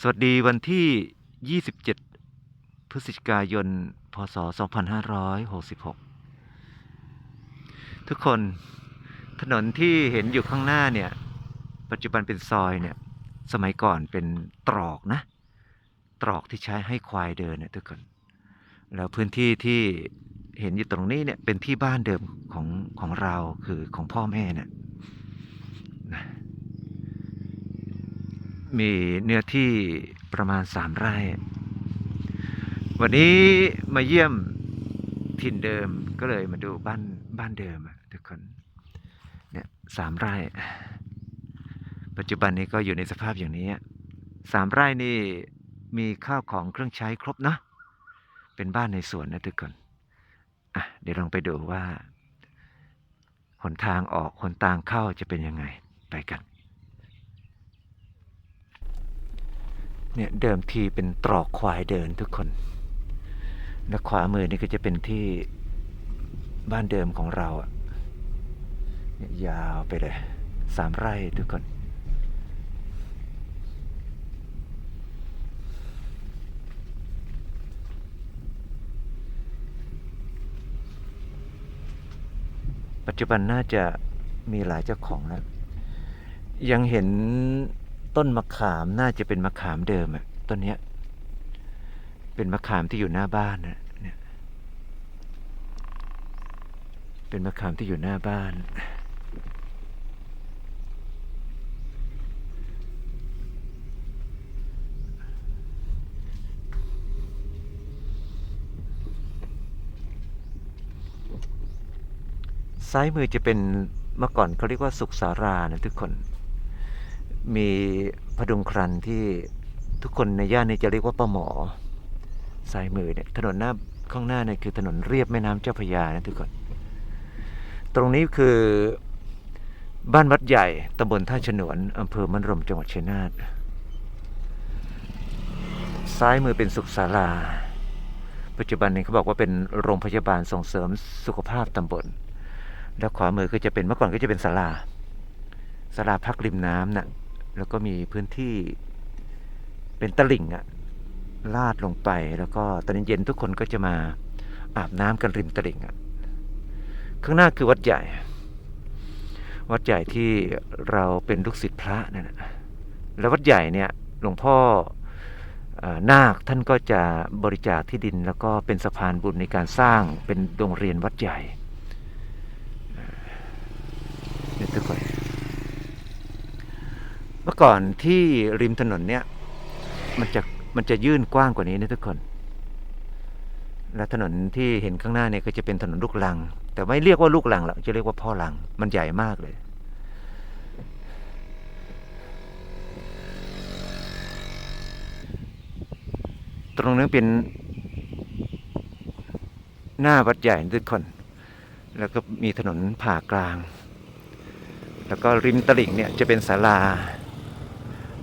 สวัสดีวันที่ 27 พฤศจิกายน พศ 2566 ทุกคนถนนที่เห็นอยู่ข้างหน้าเนี่ย ปัจจุบันเป็นซอยเนี่ย สมัยก่อนเป็นตรอกนะ ตรอกที่ใช้ให้ควายเดินเนี่ยทุกคน แล้วพื้นที่ที่เห็นอยู่ตรงนี้เนี่ยเป็นที่บ้านเดิมของของเราคือของพ่อแม่เนี่ยนะ มีเนื้อที่ประมาณสามไร่ วันนี้มาเยี่ยมถิ่นเดิมก็เลยมาดูบ้านบ้านเดิมทุกคนเนี่ยสามไร่ ปัจจุบันนี้ก็อยู่ในสภาพอย่างนี้สามไร่นี่มีข้าวของเครื่องใช้ครบเนะเป็นบ้านในสวนนะทุกคนอะเดี๋ยวลองไปดูว่าหนทางออกหนทางเข้าจะเป็นยังไงไปกัน เนี่ยเดิมทีเป็นตรอกควายเดินทุกคน และขวามือนี่ก็จะเป็นที่บ้านเดิมของเราอะเนี่ยยาวไปเลยสามไร่ทุกคนปัจจุบันน่าจะมีหลายเจ้าของแล้ว ยังเห็น ต้นมะขามน่าจะเป็นมะขามเดิมอะต้นเนี้ย เป็นมะขามที่อยู่หน้าบ้านนะเนี่ย เป็นมะขามที่อยู่หน้าบ้านซ้ายมือจะเป็นเมื่อก่อนเขาเรียกว่าสุขสารานะทุกคน มีพดุงครันที่ทุกคนในย่านนี้จะเรียกว่าป้าหมอซ้ายมือเนี่ยถนนหน้าข้างหน้าเนี่ยคือถนนเรียบแม่น้ำเจ้าพระยานะทุกคน ตรงนี้คือบ้านวัดใหญ่ตำบลท่าฉนวนอำเภอมันรมจังหวัดชัยนาทซ้ายมือเป็นสุขศาลา ปัจจุบันนี้เขาบอกว่าเป็นโรงพยาบาลส่งเสริมสุขภาพตำบล แล้วขวามือก็จะเป็นเมื่อก่อนก็จะเป็นศาลาศาลาพักริมน้ำน่ะ แล้วก็มีพื้นที่เป็นตลิ่งอะลาดลงไปแล้วก็ตอนเย็นๆทุกคนก็จะมาอาบน้ำกันริมตลิ่งอะข้างหน้าคือวัดใหญ่ วัดใหญ่ที่เราเป็นลูกศิษย์พระนั่นนะแล้ววัดใหญ่เนี่ยหลวงพ่ออนาคท่านก็จะบริจาคที่ดิน แล้วก็เป็นสะพานบุญในการสร้างเป็นโรงเรียนวัดใหญ่ เนี่ยทุกคน เมื่อก่อนที่ริมถนนเนี่ย มันจะมันจะยื่นกว้างกว่านี้นะทุกคน และถนนที่เห็นข้างหน้าเนี่ยก็จะเป็นถนนลูกลัง แต่ไม่เรียกว่าลูกลังหรอกจะเรียกว่าพ่อลัง มันใหญ่มากเลย ตรงนั้นเป็นหน้าวัดใหญ่นะทุกคน แล้วก็มีถนนผ่ากลาง แล้วก็ริมตลิ่งเนี่ยจะเป็นศาลา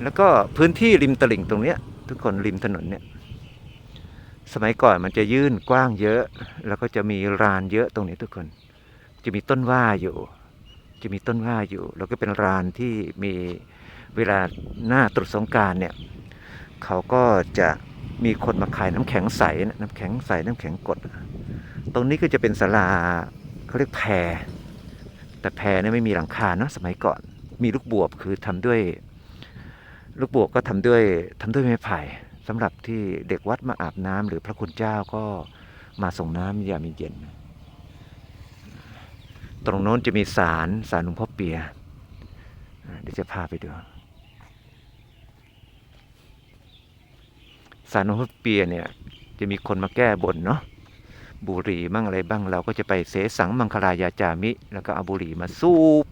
แล้วก็พื้นที่ริมตลิ่งตรงเนี้ย ทุกคนริมถนนเนี่ยสมัยก่อนมันจะยื่นกว้างเยอะ แล้วก็จะมีรานเยอะตรงนี้ทุกคน จะมีต้นว่าอยู่ จะมีต้นว่าอยู่ แล้วก็เป็นรานที่มีเวลาหน้าตรุษสงการเนี่ยเขาก็จะมีคนมาขายน้ำแข็งใสนะน้ำแข็งใสน้ำแข็งกด ตรงนี้ก็จะเป็นศาลาเขาเรียกแพรแต่แพรเนี่ยไม่มีหลังคาเนาะสมัยก่อน มีลูกบวบคือทำด้วย ลูกบวบก็ทำด้วยทำด้วยไม้ไผ่สำหรับที่เด็กวัดมาอาบน้ำหรือพระคุณเจ้าก็มาส่งน้ำยามเย็น ตรงโน้นจะมีศาลศาลหลวงพ่อเปียเดี๋ยวจะพาไปดูศาลหลวงพ่อเปียเนี่ยจะมีคนมาแก้บนเนาะบุหรี่บ้างอะไรบ้างเราก็จะไปเสสังมังคลายาจามิ แล้วก็เอาบุหรี่มาสูบ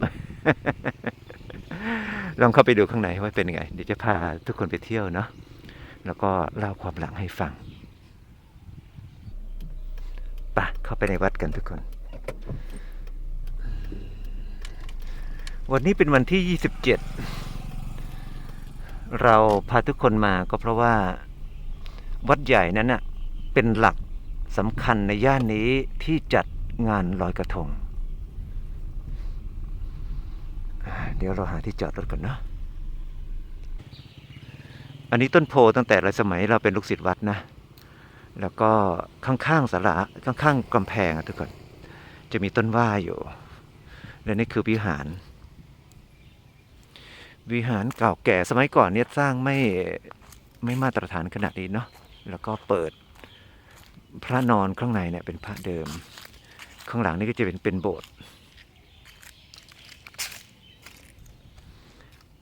ลองเข้าไปดูข้างในว่าเป็นยังไง เดี๋ยวจะพาทุกคนไปเที่ยวเนาะ แล้วก็เล่าความหลังให้ฟังปะเข้าไปในวัดกันทุกคน วันนี้เป็นวันที่ 27 เราพาทุกคนมาก็เพราะว่าวัดใหญ่นั้นน่ะเป็นหลักสำคัญในย่านนี้ที่จัดงานลอยกระทงอ่า เดี๋ยวเราหาที่จอดรถก่อนเนาะอันนี้ต้นโพตั้งแต่เรสมัยเราเป็นลูกศิษย์วัดนะ แล้วก็ข้างๆศาลาข้างๆกำแพงอะทุกคน จะมีต้นว่าอยู่ และนี่คือวิหาร วิหารเก่าแก่สมัยก่อนเนี่ยสร้างไม่ไม่มาตรฐานขนาดนี้เนาะ แล้วก็เปิดพระนอนข้างในเนี่ยเป็นพระเดิม ข้างหลังนี่ก็จะเป็นเป็นโบสถ์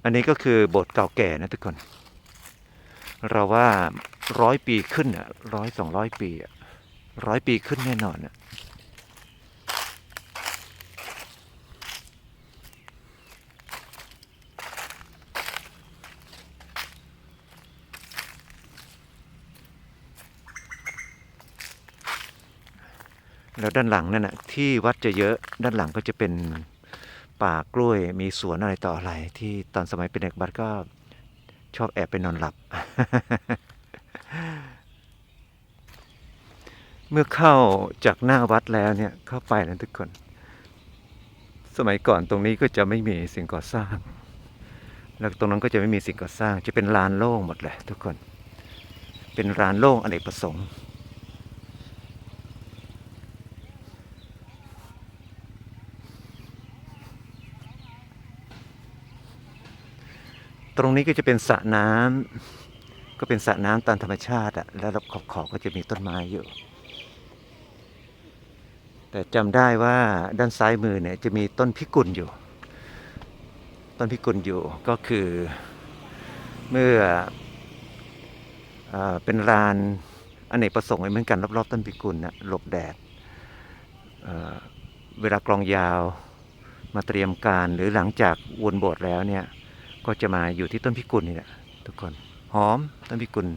อันนี้ก็คือโบสถ์เก่าแก่นะทุกคน เราว่าร้อยปีขึ้นอะร้อยสองร้อยปีอะร้อยปีขึ้นแน่นอนอะแล้วด้านหลังนั่นน่ะที่วัดจะเยอะด้านหลังก็จะเป็น ป่ากล้วย มีสวนอะไรต่ออะไร ที่ตอนสมัยเป็นเด็กวัดก็ชอบแอบไปนอนหลับ เมื่อเข้าจากหน้าวัดแล้วเนี่ยเข้าไปนะทุกคน สมัยก่อนตรงนี้ก็จะไม่มีสิ่งก่อสร้าง แล้วตรงนั้นก็จะไม่มีสิ่งก่อสร้าง จะเป็นลานโล่งหมดเลยทุกคน เป็นลานโล่งอเนกประสงค์ ตรงนี้ก็จะเป็นสระน้ำก็เป็นสระน้ำตามธรรมชาติอะแล้วขอบขอบๆก็จะมีต้นไม้อยู่ แต่จำได้ว่าด้านซ้ายมือเนี่ยจะมีต้นพิกุลอยู่ ต้นพิกุลอยู่ก็คือเมื่อเอเป็นลานอเนกประสงค์เหมือนกันรอบๆต้นพิกุลนะหลบแดดเเวลากลองยาวมาเตรียมการหรือหลังจากวนโบสถ์แล้วเนี่ย ก็จะมาอยู่ที่ต้นพิกุลนี่แหละทุกคนหอมต้นพิกุล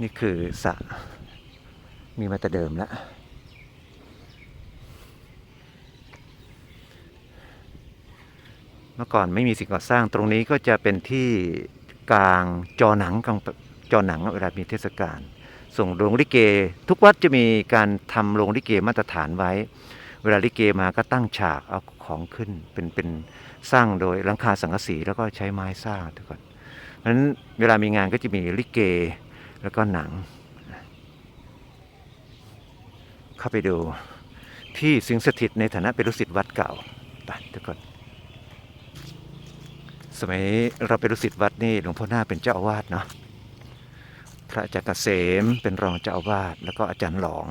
นี่คือสระมีมาแต่เดิมแล้วเมื่อก่อนไม่มีสิ่งก่อสร้างตรงนี้ก็จะเป็นที่กลางจอหนังกลางจอหนังเวลามีเทศกาลส่งโรงลิเก ทุกวัดจะมีการทำโรงลิเกมาตรฐานไว้ เวลาลิเกมาก็ตั้งฉากเอาของขึ้นเป็นเป็นสร้างโดยหลังคาสังกะสีแล้วก็ใช้ไม้สร้างทุกคนเพราะฉะนั้นเวลามีงานก็จะมีลิเกแล้วก็หนัง เข้าไปดูที่สิงสถิตในฐานะเป็นลูกศิษย์วัดเก่าไปทุกคนสมัยเราเป็นลูกศิษย์วัดนี่หลวงพ่อหน้าเป็นเจ้าอาวาสเนาะพระอาจารย์เกษมเป็นรองเจ้าอาวาสแล้วก็อาจารย์หลอง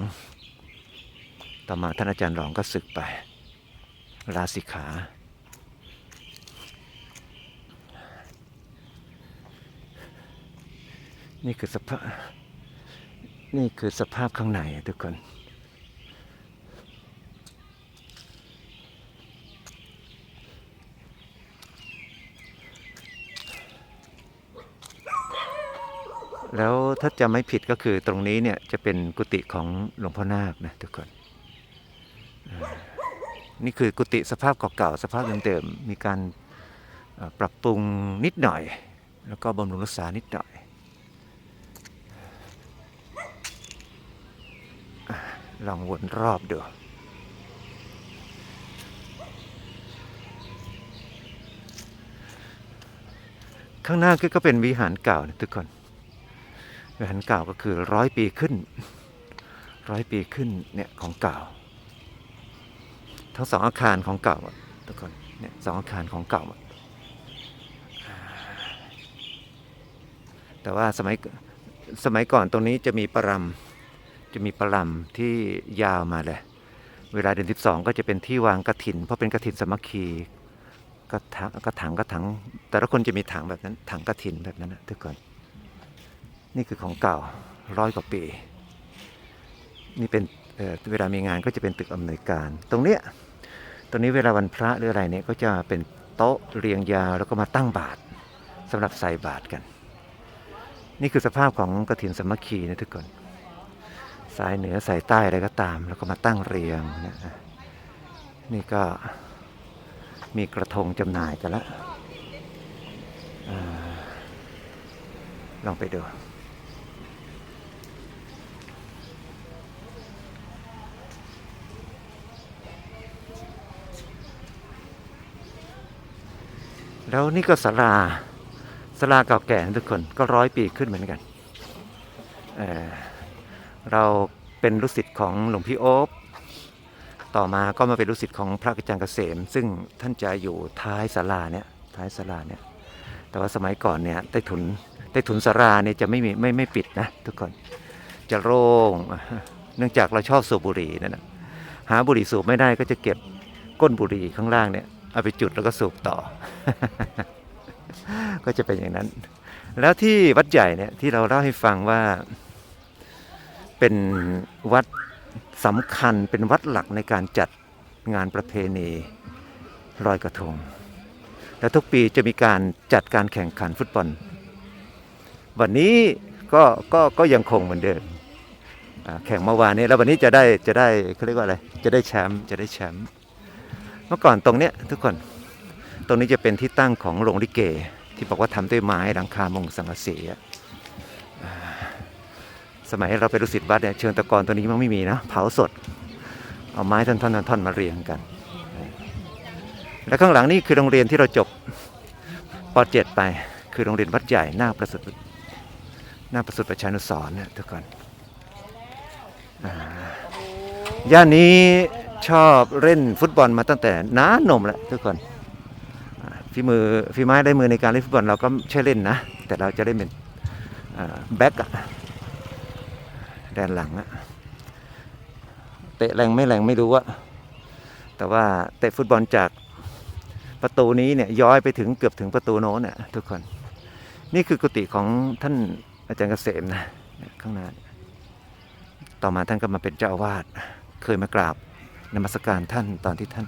ต่อมาท่านอาจารย์หลองก็ศึกไปลาสิกขา นี่คือสภาพ นี่คือสภาพข้างในทุกคน แล้วถ้าจะไม่ผิดก็คือตรงนี้เนี่ยจะเป็นกุฏิของหลวงพ่อนาคนะทุกคน นี่คือกุฏิสภาพเก่าๆสภาพเดิมๆมีการปรับปรุงนิดหน่อย แล้วก็บำรุงรักษานิดหน่อยลองวนรอบดูข้างหน้าก็เป็นวิหารเก่านะทุกคน วิหารเก่าก็คือร้อยปีขึ้น ร้อยปีขึ้นเนี่ยของเก่า ทั้งสองอาคารของเก่าหมดทุกคนเนี่ยสองอาคารของเก่าหมดแต่ว่าสมัยสมัยก่อนตรงนี้จะมีประรำจะมีประรำที่ยาวมาเลย เวลาเดือนสิบสองก็จะเป็นที่วางกระถิน เพราะเป็นกระถินสมัคคีกระถางกระถางกระถางแต่ละคนจะมีถังแบบนั้นถังกระถินแบบนั้นนะทุกคนนี่คือของเก่าร้อยกว่าปี นี่เป็น เเวลามีงานก็จะเป็นตึกอำนวยการ ตรงเนี้ยตรงนี้เวลาวันพระหรืออะไรเนี่ยก็จะเป็นโต๊ะเรียงยาวแล้วก็มาตั้งบาตรสำหรับใส่บาตรกัน นี่คือสภาพของกระถินสมัคคีนะทุกคนสายเหนือสายใต้อะไรก็ตาม แล้วก็มาตั้งเรียงนะนี่ก็มีกระทงจำหน่ายกันแล้วลองไปดู แล้วนี่ก็ศาลาศาลาเก่าแก่ทุกคนก็ร้อยปีขึ้นเหมือนกันเเราเป็นลูกศิษย์ของหลวงพี่โอ๊บต่อมาก็มาเป็นลูกศิษย์ของพระอาจารย์เกษม ซึ่งท่านจะอยู่ท้ายศาลาเนี่ยท้ายศาลาเนี่ยแต่ว่าสมัยก่อนเนี่ยใต้ถุนใต้ถุนศาลาเนี่ยจะไม่มีไม่ไม่ปิดนะทุกคนจะโล่งเนื่องจากเราชอบสูบบุหรี่นั่นนะหาบุหรี่สูบไม่ได้ก็จะเก็บก้นบุหรี่ข้างล่างเนี่ย เอาไปจุดแล้วก็สูบต่อ ก็จะเป็นอย่างนั้น แล้วที่วัดใหญ่เนี่ยที่เราเล่าให้ฟังว่าเป็นวัดสำคัญเป็นวัดหลักในการจัดงานประเพณีลอยกระทง และทุกปีจะมีการจัดการแข่งขันฟุตบอล วันนี้ก็ก็ก็ยังคงเหมือนเดิมแข่งเมื่อวานนี้แล้ววันนี้จะได้จะได้เขาเรียกว่าอะไร จะได้แชมป์จะได้แชมป์ มื่อก่อนตรงเนี้ยทุกคน ตรงนี้จะเป็นที่ตั้งของโรงลิเก ที่บอกว่าทำด้วยไม้หลังคามงสังกะสีสมัยเราเป็นลูกศิษย์วัดเนี่ยเชิงตะกอนตัวนี้มันไม่มีนะ เผาสด เอาไม้ท่อนๆท่อนๆมาเรียงกัน แล้วข้างหลังนี่คือโรงเรียนที่เราจบป .7 ไปคือโรงเรียนวัดใหญ่หน้าประสุทธิ์หน้าประสุทธิ์ประชานุสรเนี่ยทุกคนย่านนี้ ชอบเล่นฟุตบอลมาตั้งแต่น้านมแล้วทุกคนฝีมือฝีไม้ได้มือในการเล่นฟุตบอลเราก็ใช่เล่นนะ แต่เราจะเล่นเป็นแบ็กอะแดนหลังอะเตะแรงไม่แรงไม่รู้อะแต่ว่าเตะฟุตบอลจากประตูนี้เนี่ยย้อยไปถึงเกือบถึงประตูโน้นเนี่ยทุกคน นี่คือกุฏิของท่านอาจารย์เกษมนะข้างหน้า ต่อมาท่านก็มาเป็นเจ้าอาวาสเคยมากราบ นมัสการท่านตอนที่ท่าน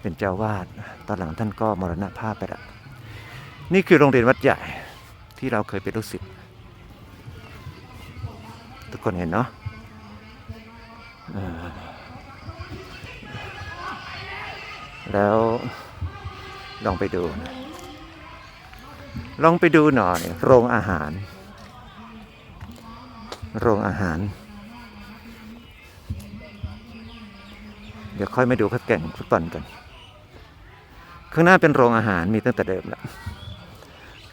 เป็นเจ้าวาดตอนหลังท่านก็มรณภาพไปล้วนี่คือโรงเรียนวัดใหญ่ที่เราเคยเป็นลูกศิษย์ทุกคนเห็นเนาะแล้วลองไปดูนะลองไปดูหน่อย โรงอาหาร โรงอาหาร เดี๋ยวค่อยมาดูเขาแข่งฟุตบอลกัน ข้างหน้าเป็นโรงอาหารมีตั้งแต่เดิมแล้ว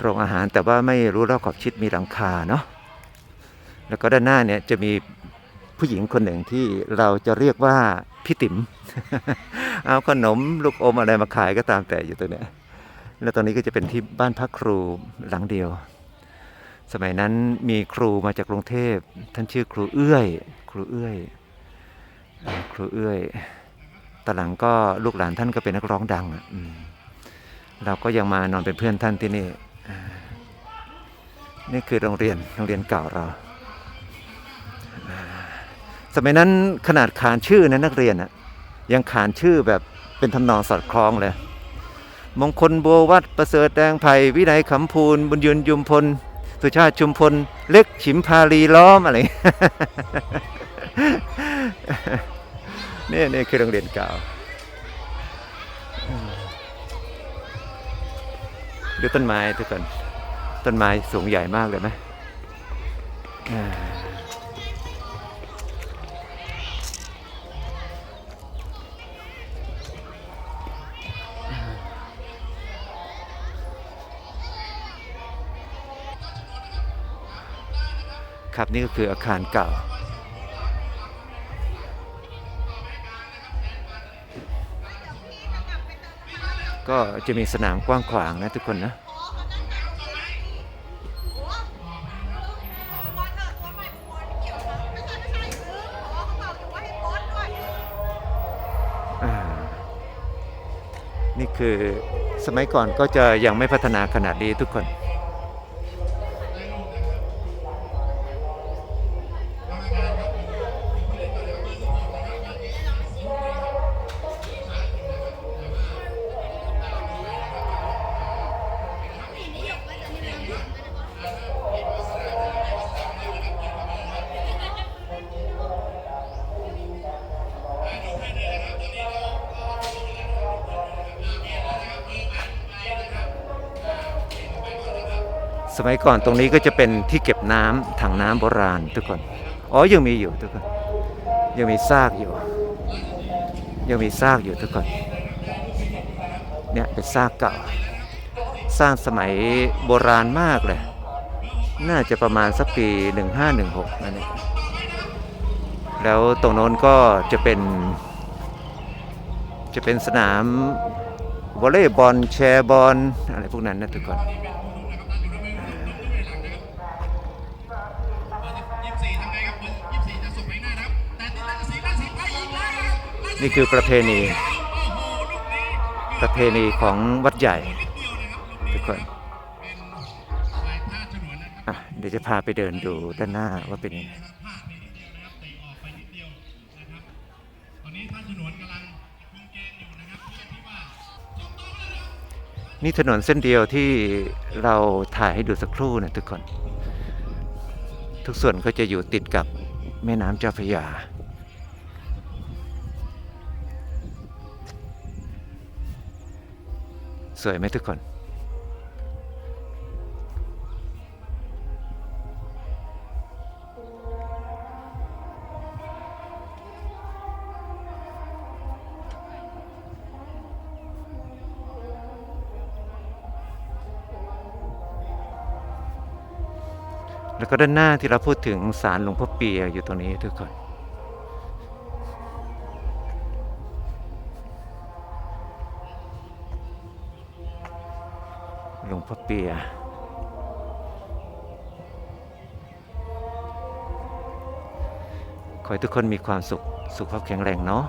โรงอาหารแต่ว่าไม่รู้รอบขอบชิดมีหลังคาเนาะแล้วก็ด้านหน้าเนี่ยจะมีผู้หญิงคนหนึ่งที่เราจะเรียกว่าพี่ติ๋มเอาขนมลูกอมอะไรมาขายก็ตามแต่อยู่ตรงนี้แล้วตอนนี้ก็จะเป็นที่บ้านพักครูหลังเดียว สมัยนั้นมีครูมาจากกรุงเทพท่านชื่อครูเอื้อย ครูเอื้อย ครูเอื้อย ตอนหลังก็ลูกหลานท่านก็เป็นนักร้องดังอะเราก็ยังมานอนเป็นเพื่อนท่านที่นี่ นี่คือโรงเรียนโรงเรียนเก่าเรา สมัยนั้นขนาดขานชื่อนะนักเรียนอะยังขานชื่อแบบเป็นทำนองสอดคล้องเลย มงคลบัววัดประเสริฐแดงไผ่วินัยขำพูนบุญยืนยุมพล สุชาติชุมพล เล็กฉิมพาลีล้อมอะไร นี่นี่คือโรงเรียนเก่าดูต้นไม้ทุกคนต้นไม้สูงใหญ่มากเลยไหมครับนี่ก็คืออาคารเก่า ก็จะมีสนามกว้างขวางนะทุกคนนะนี่คือสมัยก่อนก็จะยังไม่พัฒนาขนาดนี้ทุกคน มัยก่อนตรงนี้ก็จะเป็นที่เก็บน้ำถังน้ำโบราณทุกคน อ๋อยังมีอยู่ทุกคน ยังมีซากอยู่ ยังมีซากอยู่ทุกคน เนี่ยเป็นซากเก่า สร้างสมัยโบราณมากเลย น่าจะประมาณสักปี 1516นั่นเองแล้วตรงโน้นก็จะเป็น จะเป็นสนามวอลเลย์บอลแชร์บอลอะไรพวกนั้นนะทุกคน นี่คือประเพณี ประเพณีของวัดใหญ่ทุกคนเดี๋ยวจะพาไปเดินดูด้านหน้าว่าเป็นยังไงนี่ถนนเส้นเดียวที่เราถ่ายให้ดูสักครู่นะทุกคน ทุกส่วนก็จะอยู่ติดกับแม่น้ำเจ้าพระยา สวยไหมทุกคน แล้วก็ด้านหน้าที่เราพูดถึงศาลหลวงพ่อเปียอยู่ตรงนี้ทุกคน พ่อเปียขอให้ทุกคนมีความสุข สุขภาพแข็งแรงเนาะ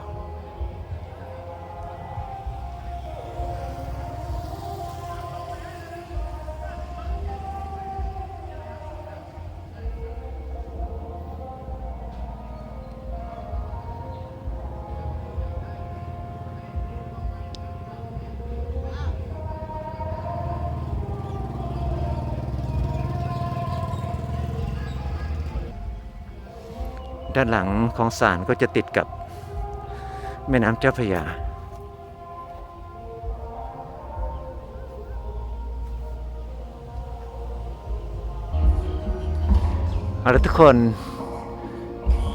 ด้านหลังของศาลก็จะติดกับแม่น้ำเจ้าพระยา เอาละทุกคน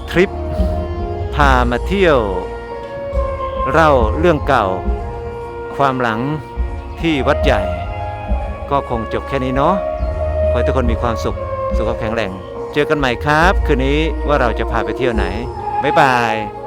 ทริป พามาเที่ยว เล่าเรื่องเก่า ความหลังที่วัดใหญ่ ก็คงจบแค่นี้เนาะ ขอให้ทุกคนมีความสุข สุขภาพแข็งแรง เจอกันใหม่ครับ คืนนี้ว่าเราจะพาไปเที่ยวไหน บ๊ายบาย